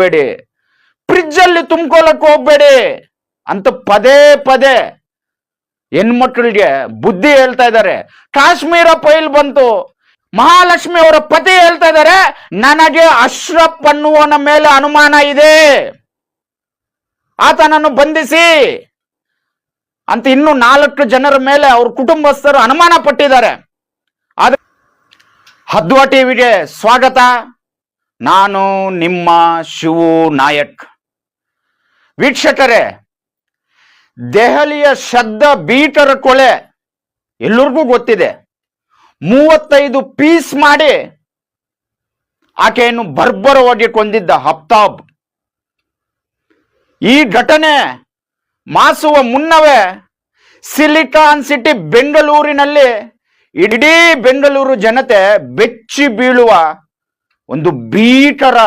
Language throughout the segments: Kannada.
ಹೋಗ್ಬೇಡಿ. ಫ್ರಿಜ್ ಅಲ್ಲಿ ತುಂಬ್ಕೊಳಕ್ ಹೋಗ್ಬೇಡಿ. ಅಂತ ಪದೇ ಪದೇ ಹೆಣ್ಮಕ್ಳಿಗೆ ಬುದ್ಧಿ ಹೇಳ್ತಾ ಇದ್ದಾರೆ. ಕಾಶ್ಮೀರ ಪೈಲ್ ಬಂತು. ಮಹಾಲಕ್ಷ್ಮಿ ಅವರ ಪತಿ ಹೇಳ್ತಾ ಇದ್ದಾರೆ, ನನಗೆ ಅಶ್ರಫ್ ಅನ್ನುವನ ಮೇಲೆ ಅನುಮಾನ ಇದೆ. ಆತನನ್ನು ಬಂಧಿಸಿ. ಅಂತ ಇನ್ನು ನಾಲ್ಕು ಜನರ ಮೇಲೆ ಅವ್ರ ಕುಟುಂಬಸ್ಥರು ಅನುಮಾನ ಪಟ್ಟಿದ್ದಾರೆ. ಆದ್ರೆ ಹದ್ವಾ ಟಿವಿಗೆ ಸ್ವಾಗತ. ನಾನು ನಿಮ್ಮ ಶಿವು ನಾಯಕ್. ವೀಕ್ಷಕರೇ, ದೆಹಲಿಯ ಶಬ್ದ ಬೀಟರ ಕೊಳೆ ಎಲ್ಲರಿಗೂ ಗೊತ್ತಿದೆ. ಮೂವತ್ತೈದು ಪೀಸ್ ಮಾಡಿ ಆಕೆಯನ್ನು ಬರ್ಬರವಾಗಿ ಕೊಂದಿದ್ದ ಹಫ್ತಾಬ್ ಈ ಘಟನೆ ಮಾಸುವ ಮುನ್ನವೇ ಸಿಲಿಕಾನ್ ಸಿಟಿ ಬೆಂಗಳೂರಿನಲ್ಲಿ ಇಡೀ ಬೆಂಗಳೂರು ಜನತೆ ಬೆಚ್ಚಿ ಬೀಳುವ ಒಂದು ಭೀಕರ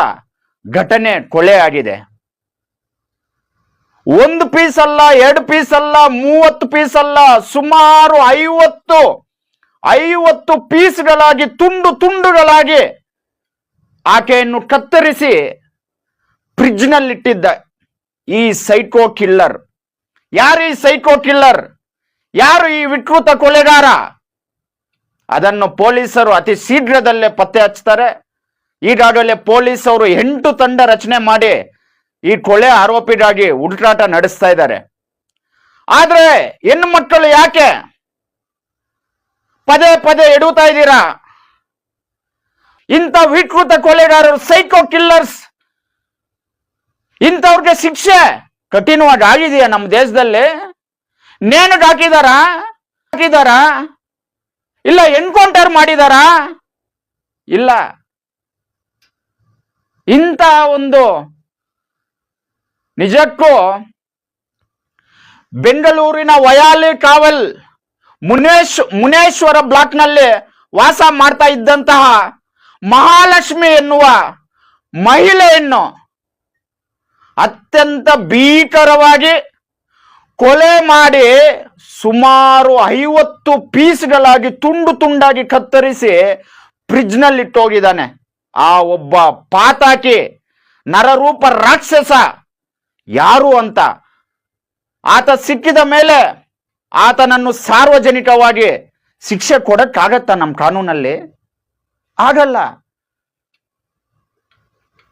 ಘಟನೆ ಕೊಲೆ ಆಗಿದೆ. ಒಂದು ಪೀಸ್ ಅಲ್ಲ, ಎರಡು ಪೀಸ್ ಅಲ್ಲ, ಮೂವತ್ತು ಪೀಸ್ ಅಲ್ಲ, ಸುಮಾರು ಐವತ್ತು ಐವತ್ತು ಪೀಸ್ಗಳಾಗಿ ತುಂಡು ತುಂಡುಗಳಾಗಿ ಆಕೆಯನ್ನು ಕತ್ತರಿಸಿ ಫ್ರಿಜ್ನಲ್ಲಿಟ್ಟಿದ್ದ ಈ ಸೈಕೋ ಕಿಲ್ಲರ್ ಯಾರು ಈ ಸೈಕೋ ಕಿಲ್ಲರ್ ಯಾರು ಈ ವಿಕೃತ ಕೊಲೆಗಾರ? ಅದನ್ನು ಪೊಲೀಸರು ಅತಿ ಶೀಘ್ರದಲ್ಲೇ ಪತ್ತೆ ಹಚ್ತಾರೆ ಈಗಾಗಲೇ ಅವರು ಎಂಟು ತಂಡ ರಚನೆ ಮಾಡಿ ಈ ಕೊಳೆ ಆರೋಪಿಗಾಗಿ ಹುಡುಕಾಟ ನಡೆಸ್ತಾ ಇದ್ದಾರೆ. ಆದ್ರೆ ಹೆಣ್ಣು ಮಕ್ಕಳು ಯಾಕೆ ಪದೇ ಪದೇ ಎಡುತ್ತಾ ಇದ್ದೀರಾ? ಇಂಥ ವಿಕೃತ ಕೊಲೆಗಾರರು ಸೈಕೋ ಕಿಲ್ಲರ್ಸ್ ಇಂಥವ್ರಿಗೆ ಶಿಕ್ಷೆ ಕಠಿಣವಾಗಿ ಆಗಿದೆಯಾ ನಮ್ಮ ದೇಶದಲ್ಲಿ? ನೇಣಿಗೆ ಹಾಕಿದಾರ? ಹಾಕಿದಾರ? ಇಲ್ಲ ಎನ್ಕೌಂಟರ್ ಮಾಡಿದಾರಾ? ಇಲ್ಲ. ಇಂಥ ಒಂದು ನಿಜಕ್ಕೂ ಬೆಂಗಳೂರಿನ ವಯಾಲಿ ಕಾವಲ್ ಮುನೇಶ್ ಮುನೇಶ್ವರ ಬ್ಲಾಕ್ನಲ್ಲಿ ವಾಸ ಮಾಡ್ತಾ ಇದ್ದಂತಹ ಮಹಾಲಕ್ಷ್ಮಿ ಎನ್ನುವ ಮಹಿಳೆಯನ್ನು ಅತ್ಯಂತ ಭೀಕರವಾಗಿ ಕೊಲೆ ಮಾಡಿ ಸುಮಾರು ಐವತ್ತು ಪೀಸ್ಗಳಾಗಿ ತುಂಡು ತುಂಡಾಗಿ ಕತ್ತರಿಸಿ ಫ್ರಿಡ್ಜ್ನಲ್ಲಿ ಇಟ್ಟೋಗಿದ್ದಾನೆ ಆ ಒಬ್ಬ ಪಾತಾಕಿ ನರರೂಪ ರಾಕ್ಷಸ ಯಾರು ಅಂತ ಆತ ಸಿಕ್ಕಿದ ಮೇಲೆ ಆತನನ್ನು ಸಾರ್ವಜನಿಕವಾಗಿ ಶಿಕ್ಷೆ ಕೊಡಕ್ಕಾಗತ್ತ ನಮ್ಮ ಕಾನೂನಲ್ಲಿ? ಆಗಲ್ಲ.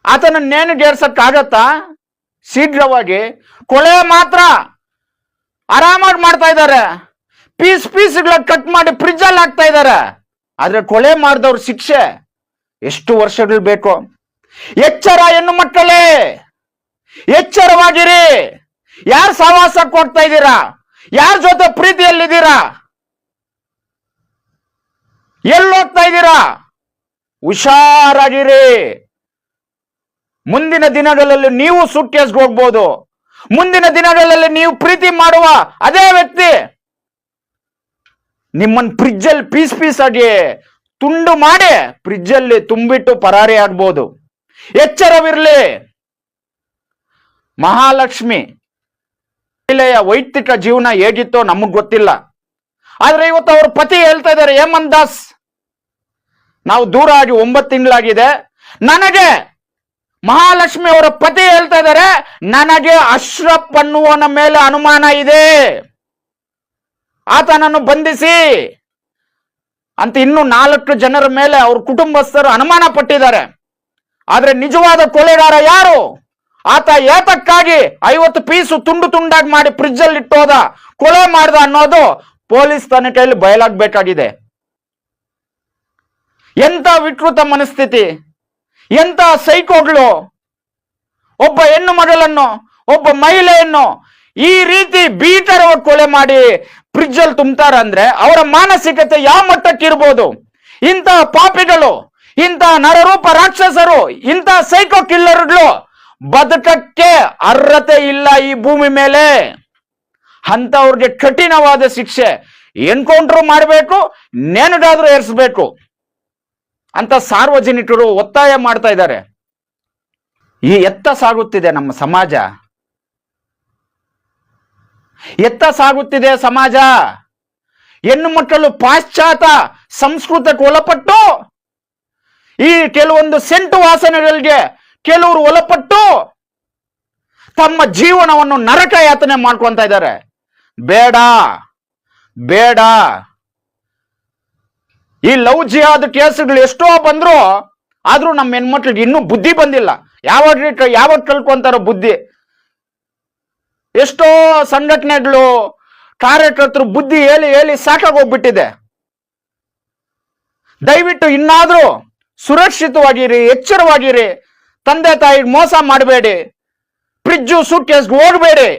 ಆತನ ನೇಣಿಗೇರ್ಸಕ್ಕಾಗತ್ತಾ ಶೀಘ್ರವಾಗಿ. ಕೊಳೆ ಮಾತ್ರ ಆರಾಮಾಗಿ ಮಾಡ್ತಾ ಇದ್ದಾರೆ. ಪೀಸ್ ಪೀಸ್ಗಳ ಕಟ್ ಮಾಡಿ ಫ್ರಿಜ್ ಅಲ್ಲಿ ಹಾಕ್ತಾ ಇದ್ದಾರೆ. ಆದ್ರೆ ಕೊಳೆ ಮಾಡಿದವ್ರ ಶಿಕ್ಷೆ ಎಷ್ಟು ವರ್ಷಗಳು ಬೇಕು? ಎಚ್ಚರ ಹೆಣ್ಣು ಮಕ್ಕಳೇ? ಎಚ್ಚರವಾಗಿರಿ. ಯಾರ್ ಸಹವಾಸ ಕೊಡ್ತಾ ಇದ್ದೀರಾ? ಯಾರ ಜೊತೆ ಪ್ರೀತಿಯಲ್ಲಿದ್ದೀರಾ? ಎಲ್ಲಿ ಹೋಗ್ತಾ ಇದ್ದೀರಾ? ಹುಷಾರಾಗಿರಿ. ಮುಂದಿನ ದಿನಗಳಲ್ಲಿ ನೀವು ಸುಟ್ಕೇಸ್ಗೆ ಹೋಗ್ಬೋದು. ಮುಂದಿನ ದಿನಗಳಲ್ಲಿ ನೀವು ಪ್ರೀತಿ ಮಾಡುವ ಅದೇ ವ್ಯಕ್ತಿ. ನಿಮ್ಮನ್ ಫ್ರಿಜ್ಜಲ್ಲಿ ಪೀಸ್ ಪೀಸ್ ಆಗಿ ತುಂಡು ಮಾಡಿ ಫ್ರಿಜ್ಜಲ್ಲಿ ತುಂಬಿಟ್ಟು ಪರಾರಿ ಆಗ್ಬೋದು ಎಚ್ಚರವಿರಲಿ. ಮಹಾಲಕ್ಷ್ಮಿ. ಮಹಿಳೆಯ ವೈಯಕ್ತಿಕ ಜೀವನ ಹೇಗಿತ್ತೋ ನಮಗ್ ಗೊತ್ತಿಲ್ಲ. ಆದ್ರೆ ಇವತ್ತು ಅವ್ರ ಪತಿ ಹೇಳ್ತಾ ಇದ್ದಾರೆ, ಹೇಮಂತ್ ದಾಸ್. ನಾವು ದೂರ ಆಗಿ ಒಂಬತ್ತು ತಿಂಗಳಾಗಿದೆ. ನನಗೆ ಮಹಾಲಕ್ಷ್ಮಿ ಅವರ ಪತಿ ಹೇಳ್ತಾ ಇದ್ದಾರೆ, ನನಗೆ ಅಶ್ರಫ್ ಅನ್ನುವನ ಮೇಲೆ ಅನುಮಾನ ಇದೆ. ಆತನನ್ನು ಬಂಧಿಸಿ. ಅಂತ ಇನ್ನು ನಾಲ್ಕು ಜನರ ಮೇಲೆ ಅವ್ರ ಕುಟುಂಬಸ್ಥರು ಅನುಮಾನ ಪಟ್ಟಿದ್ದಾರೆ. ಆದ್ರೆ ನಿಜವಾದ ಕೊಲೆಗಾರ ಯಾರು? ಆತ ಏತಕ್ಕಾಗಿ ಐವತ್ತು ಪೀಸು ತುಂಡು ತುಂಡಾಗಿ ಮಾಡಿ ಫ್ರಿಜ್ ಅಲ್ಲಿ ಇಟ್ಟೋದ, ಕೊಲೆ ಮಾಡ್ದ ಅನ್ನೋದು ಪೊಲೀಸ್ ತನಿಖೆಯಲ್ಲಿ ಬಯಲಾಗಬೇಕಾಗಿದೆ. ಎಂತ ವಿಕೃತ ಮನಸ್ಥಿತಿ, ಎಂತ ಸೈಕೋಗಳು ಒಬ್ಬ ಹೆಣ್ಣು ಮಗಳನ್ನು, ಒಬ್ಬ ಮಹಿಳೆಯನ್ನು ಈ ರೀತಿ ಭೀಕರವಾಗಿ ಕೊಲೆ ಮಾಡಿ ಫ್ರಿಜ್ ಅಲ್ಲಿ ತುಂಬ್ತಾರ ಅಂದ್ರೆ ಅವರ ಮಾನಸಿಕತೆ ಯಾವ ಮಟ್ಟಕ್ಕೆ ಇರ್ಬೋದು? ಇಂಥ ಪಾಪಿಗಳು, ಇಂಥ ನರರೂಪ ರಾಕ್ಷಸರು, ಇಂಥ ಸೈಕೋ ಕಿಲ್ಲರ್ಗಳು ಬದುಕಕ್ಕೆ ಅರ್ಹತೆ ಇಲ್ಲ ಈ ಭೂಮಿ ಮೇಲೆ. ಅಂತವ್ರಿಗೆ ಕಠಿಣವಾದ ಶಿಕ್ಷೆ. ಎನ್ಕೌಂಟರ್ ಮಾಡಬೇಕು, ನೆನಗಾದ್ರೂ ಏರಿಸಬೇಕು. ಅಂತ ಸಾರ್ವಜನಿಕರು ಒತ್ತಾಯ ಮಾಡ್ತಾ ಇದ್ದಾರೆ. ಈ ಎತ್ತ ಸಾಗುತ್ತಿದೆ ನಮ್ಮ ಸಮಾಜ. ಎತ್ತ ಸಾಗುತ್ತಿದೆ ಸಮಾಜ? ಹೆಣ್ಣು ಮಕ್ಕಳು ಪಾಶ್ಚಾತ್ಯ ಸಂಸ್ಕೃತಕ್ಕೆ ಒಳಪಟ್ಟು, ಈ ಕೆಲವೊಂದು ಸೆಂಟು ವಾಸನೆಗಳಿಗೆ ಕೆಲವರು ಒಳಪಟ್ಟು ತಮ್ಮ ಜೀವನವನ್ನು ನರಕ ಯಾತನೆ ಮಾಡ್ಕೊಂತ ಇದ್ದಾರೆ. ಬೇಡ ಬೇಡ. ಈ ಲವ್ ಜಿಹಾದ್ ಕೇಸ್ಗಳು ಎಷ್ಟೋ ಬಂದ್ರು, ಆದ್ರೂ ನಮ್ಮ ಹೆಣ್ಮಕ್ಳಿಗೆ ಇನ್ನೂ ಬುದ್ಧಿ ಬಂದಿಲ್ಲ. ಯಾವಾಗ ಯಾವಾಗ ಕಳ್ಕೊಂತಾರೋ ಬುದ್ಧಿ? ಎಷ್ಟೋ ಸಂಘಟನೆಗಳು ಕಾರ್ಯಕರ್ತರು ಬುದ್ಧಿ ಹೇಳಿ ಹೇಳಿ ಸಾಕಾಗೋಗ್ಬಿಟ್ಟಿದೆ. ದಯವಿಟ್ಟು ಇನ್ನಾದ್ರೂ ಸುರಕ್ಷಿತವಾಗಿರಿ, ಎಚ್ಚರವಾಗಿರಿ. ತಂದೆ ತಾಯಿಗೆ ಮೋಸ ಮಾಡಬೇಡಿ. ಫ್ರಿಜ್ಜು ಸೂಟ್ ಕೇಸ್ಗೆ ಹೋಗಬೇಡಿ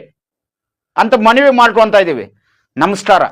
ಅಂತ ಮನವಿ ಮಾಡ್ಕೊಂತ ಇದ್ದೀವಿ ನಮಸ್ಕಾರ.